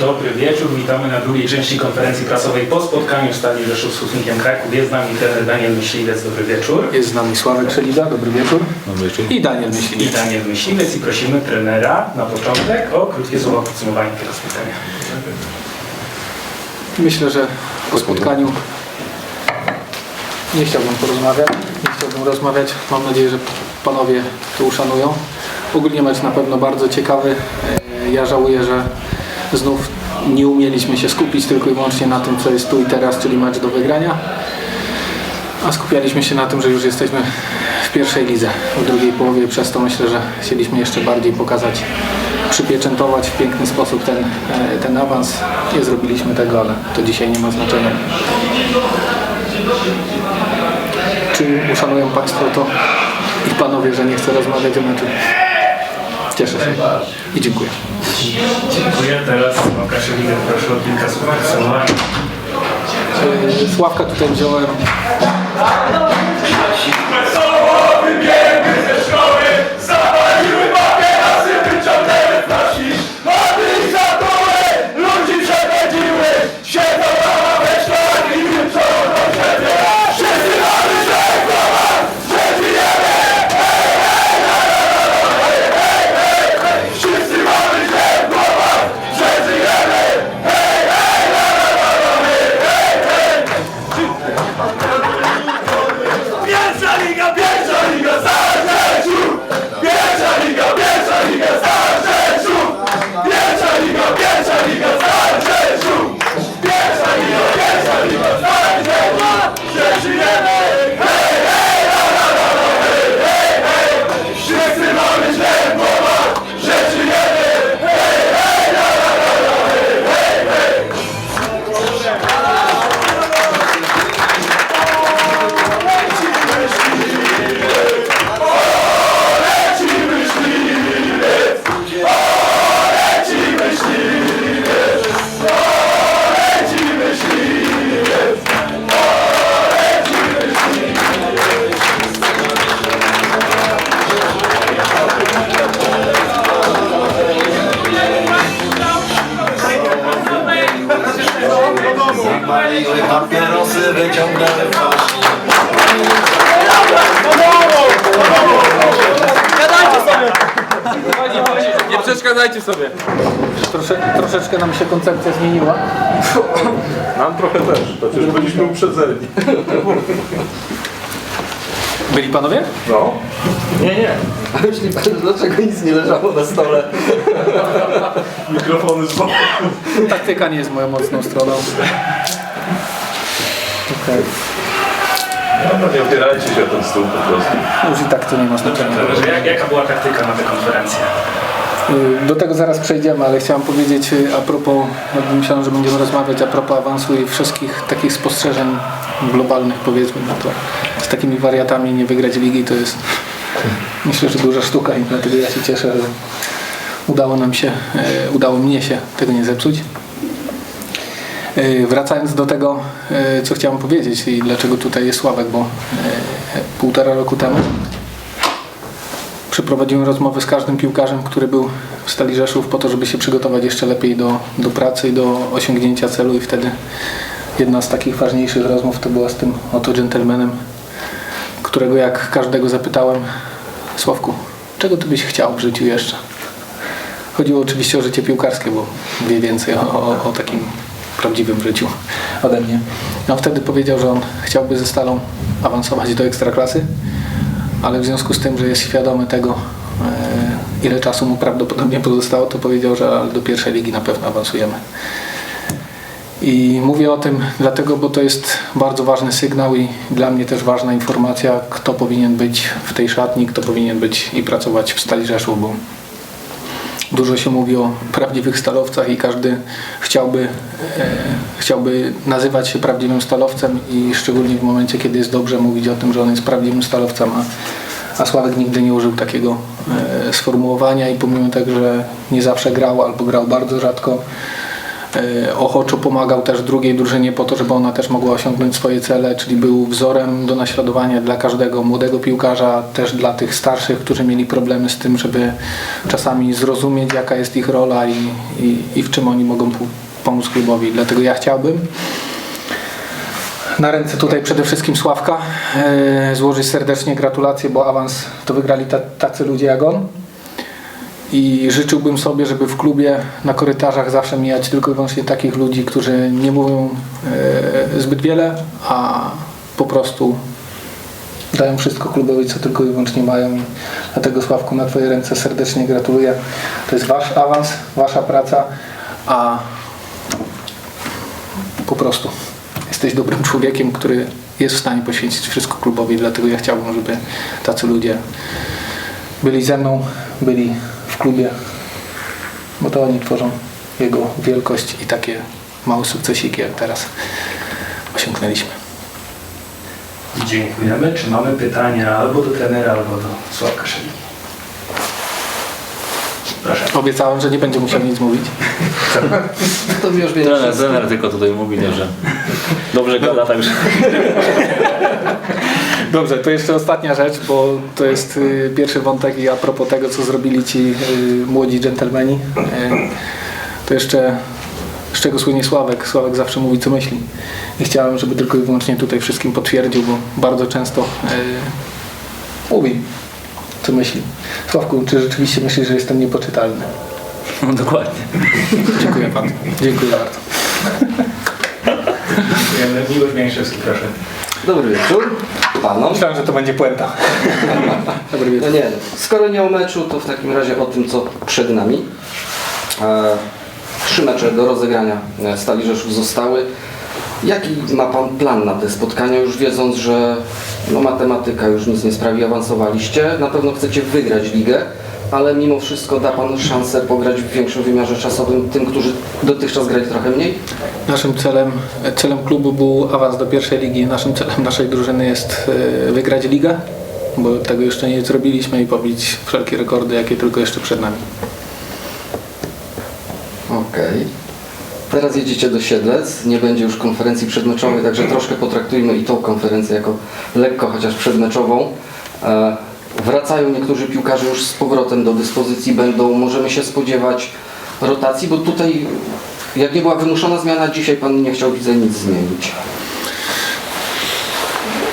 Dobry wieczór, witamy na drugiej części konferencji prasowej po spotkaniu Stali Rzeszów z Hutnikiem Kraków. Jest z nami trener Daniel Myśliwiec, dobry wieczór. Jest z nami Sławek Szeliga, dobry wieczór. Dobry wieczór. I Daniel I Myśliwiec. Daniel Myśliwiec i prosimy trenera na początek o krótkie słowa podsumowania tego spotkania. Myślę, że po spotkaniu nie chciałbym porozmawiać, nie chciałbym rozmawiać. Mam nadzieję, że panowie to uszanują. Ogólnie mecz na pewno bardzo ciekawy. E, Ja żałuję, że znów nie umieliśmy się skupić tylko i wyłącznie na tym, co jest tu i teraz, czyli mecz do wygrania. A skupialiśmy się na tym, że już jesteśmy w pierwszej lidze, w drugiej połowie. Przez to myślę, że chcieliśmy jeszcze bardziej pokazać, przypieczętować w piękny sposób ten, e, ten awans. Nie zrobiliśmy tego, ale to dzisiaj nie ma znaczenia. Czy uszanują Państwo to i Panowie, że nie chcę rozmawiać o meczu? Cieszę się i dziękuję. Dziękuję. Teraz Łukasz Lider, proszę o kilka słów podsumowania. Sławka tutaj wziąłem Nie przeszkadzajcie sobie. Trosze, troszeczkę nam się koncepcja zmieniła. Nam trochę też, to przecież byliśmy uprzedzeni. Byli panowie? No. Nie, nie. Myśli pan, dlaczego nic nie leżało na stole? Mikrofony z boku. Taktyka nie jest moją mocną stroną. Okej. No nie opierajcie się o ten stół po prostu. Już i tak to nie ma znaczenia. Jak, jaka była taktyka na tę konferencję? Y, Do tego zaraz przejdziemy, ale chciałem powiedzieć y, a propos, jakby myślałem, że będziemy rozmawiać a propos awansu i wszystkich takich spostrzeżeń globalnych powiedzmy, no to z takimi wariatami nie wygrać ligi to jest myślę, że duża sztuka i dlatego ja się cieszę, że udało nam się, y, udało mnie się tego nie zepsuć. Wracając do tego, co chciałem powiedzieć i dlaczego tutaj jest Sławek, bo półtora roku temu Przeprowadziłem rozmowy z każdym piłkarzem, który był w Stali Rzeszów po to, żeby się przygotować jeszcze lepiej do, do pracy i do osiągnięcia celu i wtedy jedna z takich ważniejszych rozmów to była z tym oto dżentelmenem, którego jak każdego zapytałem Sławku, czego ty byś chciał w życiu jeszcze? Chodziło oczywiście o życie piłkarskie, bo wie więcej o, o, o takim prawdziwym życiu ode mnie. On wtedy powiedział, że on chciałby ze Stalą awansować do Ekstraklasy, ale w związku z tym, że jest świadomy tego, e, ile czasu mu prawdopodobnie pozostało, to powiedział, że do pierwszej ligi na pewno awansujemy. I mówię o tym dlatego, bo to jest bardzo ważny sygnał i dla mnie też ważna informacja, kto powinien być w tej szatni, kto powinien być i pracować w Stali Rzeszów, bo Dużo się mówi o prawdziwych stalowcach i każdy chciałby, e, chciałby nazywać się prawdziwym stalowcem i szczególnie w momencie, kiedy jest dobrze mówić o tym, że on jest prawdziwym stalowcem, a, a Sławek nigdy nie użył takiego e, sformułowania i pomimo tego, że nie zawsze grał albo grał bardzo rzadko, ochoczo pomagał też drugiej drużynie po to, żeby ona też mogła osiągnąć swoje cele, czyli był wzorem do naśladowania dla każdego młodego piłkarza, też dla tych starszych, którzy mieli problemy z tym, żeby czasami zrozumieć jaka jest ich rola i, i, i w czym oni mogą pomóc klubowi. Dlatego ja chciałbym na ręce tutaj przede wszystkim Sławka e, złożyć serdecznie gratulacje, bo awans to wygrali ta, tacy ludzie jak on. I życzyłbym sobie, żeby w klubie na korytarzach zawsze mijać tylko i wyłącznie takich ludzi, którzy nie mówią e, zbyt wiele, a po prostu dają wszystko klubowi, co tylko i wyłącznie mają. Dlatego Sławku na Twoje ręce serdecznie gratuluję. To jest Wasz awans, Wasza praca, a po prostu jesteś dobrym człowiekiem, który jest w stanie poświęcić wszystko klubowi, dlatego ja chciałbym, żeby tacy ludzie byli ze mną, byli w klubie, bo to oni tworzą jego wielkość i takie małe sukcesiki, jak teraz osiągnęliśmy. Dziękujemy. Czy mamy pytania albo do trenera, albo do Sławka Szeli? Proszę. Obiecałem, że nie będzie musiał nic mówić. To już wie Trener, trener tylko tutaj mówi, nie, że dobrze gada, także Dobrze, to jeszcze ostatnia rzecz, bo to jest y, pierwszy wątek i a propos tego, co zrobili ci y, młodzi dżentelmeni. Y, to jeszcze z czego słynie Sławek. Sławek zawsze mówi, co myśli. I chciałem, żeby tylko i wyłącznie tutaj wszystkim potwierdził, bo bardzo często y, mówi, co myśli. Sławku, czy rzeczywiście myślisz, że jestem niepoczytalny? no, dokładnie. Dziękuję bardzo. Dziękuję bardzo. Dziękujemy. Miłosz Mięszewski, proszę. Dobry wieczór panom. Myślałem, że to będzie puenta. No nie, skoro nie o meczu, to w takim razie o tym, co przed nami. E, trzy mecze do rozegrania e, Stali Rzeszów zostały. Jaki ma Pan plan na te spotkania, już wiedząc, że no, matematyka już nic nie sprawi, awansowaliście, na pewno chcecie wygrać ligę, ale mimo wszystko da Pan szansę pograć w większym wymiarze czasowym tym, którzy dotychczas grali trochę mniej? Naszym celem, celem klubu był awans do pierwszej ligi. Naszym celem naszej drużyny jest e, wygrać ligę, bo tego jeszcze nie zrobiliśmy i pobić wszelkie rekordy, jakie tylko jeszcze przed nami. Okej. Teraz jedziecie do Siedlec, nie będzie już konferencji przedmeczowej, także troszkę potraktujmy i tą konferencję jako lekko chociaż przedmeczową. Wracają niektórzy piłkarze już z powrotem do dyspozycji, będą, możemy się spodziewać rotacji, bo tutaj jak nie była wymuszona zmiana, dzisiaj Pan nie chciał widzę nic zmienić.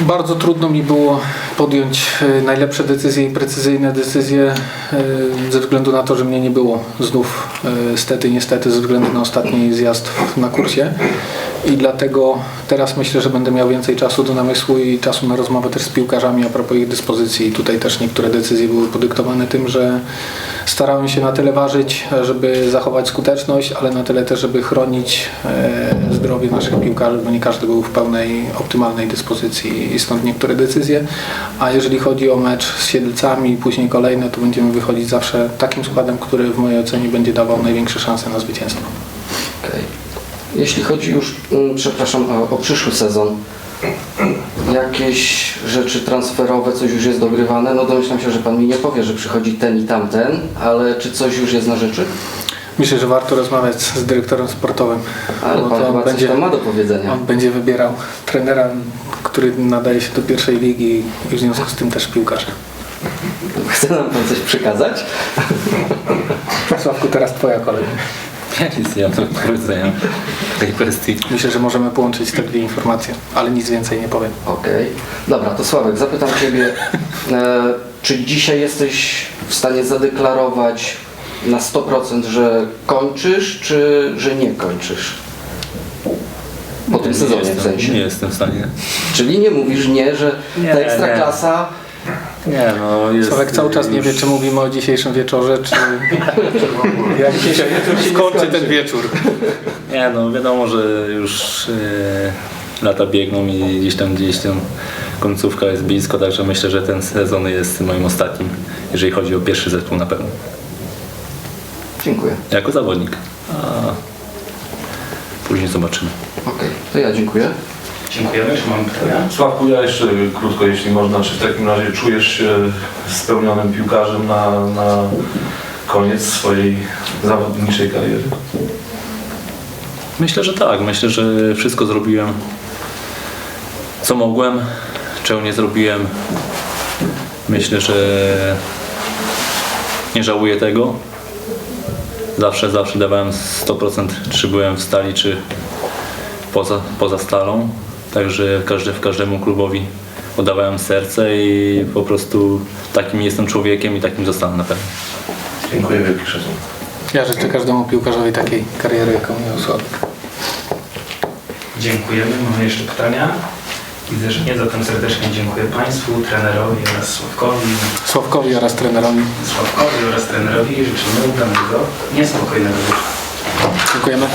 Bardzo trudno mi było podjąć e, najlepsze decyzje i precyzyjne decyzje e, ze względu na to, że mnie nie było znów e, stety, niestety ze względu na ostatni zjazd na kursie i dlatego teraz myślę, że będę miał więcej czasu do namysłu i czasu na rozmowę też z piłkarzami a propos ich dyspozycji. Tutaj też niektóre decyzje były podyktowane tym, że starałem się na tyle ważyć, żeby zachować skuteczność, ale na tyle też, żeby chronić e, zdrowie naszych piłkarzy, bo nie każdy był w pełnej, optymalnej dyspozycji i stąd niektóre decyzje. A jeżeli chodzi o mecz z Siedlcami i później kolejne, to będziemy wychodzić zawsze takim składem, który w mojej ocenie będzie dawał największe szanse na zwycięstwo. Okej. Jeśli chodzi już, mm, przepraszam, o, o przyszły sezon, jakieś rzeczy transferowe, coś już jest dogrywane, no domyślam się, że Pan mi nie powie, że przychodzi ten i tamten, ale czy coś już jest na rzeczy? Myślę, że warto rozmawiać z dyrektorem sportowym. Ale bo Pan on będzie, ma do powiedzenia. on będzie wybierał trenera, który nadaje się do pierwszej ligi i w związku z tym też piłkarza. Chce nam Pan coś przekazać? Sławku, teraz Twoja kolej. Ja nic nie mam do powiedzenia w tej kwestii. Myślę, że możemy połączyć te dwie informacje, ale nic więcej nie powiem. Okej. Dobra, to Sławek, zapytam Ciebie, e, czy dzisiaj jesteś w stanie zadeklarować na 100%, że kończysz, czy że nie kończysz? Po tym Nie sezonie w sensie. Nie jestem w stanie. Czyli nie mówisz nie, że Nie, ta ekstraklasa Nie, no jest... Sławek cały czas nie już- wie, czy mówimy o dzisiejszym wieczorze, czy jak się skończy ten wieczór. Nie, no wiadomo, że już e, lata biegną i gdzieś tam, gdzieś tam końcówka jest blisko, także myślę, że ten sezon jest moim ostatnim, jeżeli chodzi o pierwszy zespół na pewno. Dziękuję. Jako zawodnik. A później zobaczymy. Okej, to ja dziękuję. Dziękujemy. Czy mamy pytania? Sławku, ja jeszcze krótko, jeśli można, czy w takim razie czujesz się spełnionym piłkarzem na, na koniec swojej zawodniczej kariery? Myślę, że tak. Myślę, że wszystko zrobiłem, co mogłem, czego nie zrobiłem. Myślę, że nie żałuję tego. Zawsze, zawsze dawałem 100%, czy byłem w stali, czy poza, poza stalą. Także każdy, w każdemu klubowi oddawałem serce i po prostu takim jestem człowiekiem i takim zostanę na pewno. Dziękuję wielki szacunek. Ja życzę każdemu piłkarzowi takiej kariery, jaką miał Sławek. Dziękujemy. Mamy jeszcze pytania? Widzę, że nie, zatem serdecznie dziękuję Państwu, trenerowi oraz Sławkowi, Sławkowi oraz trenerowi Sławkowi oraz trenerowi. Życzymy udanego, niespokojnego wieczoru. dziękujemy.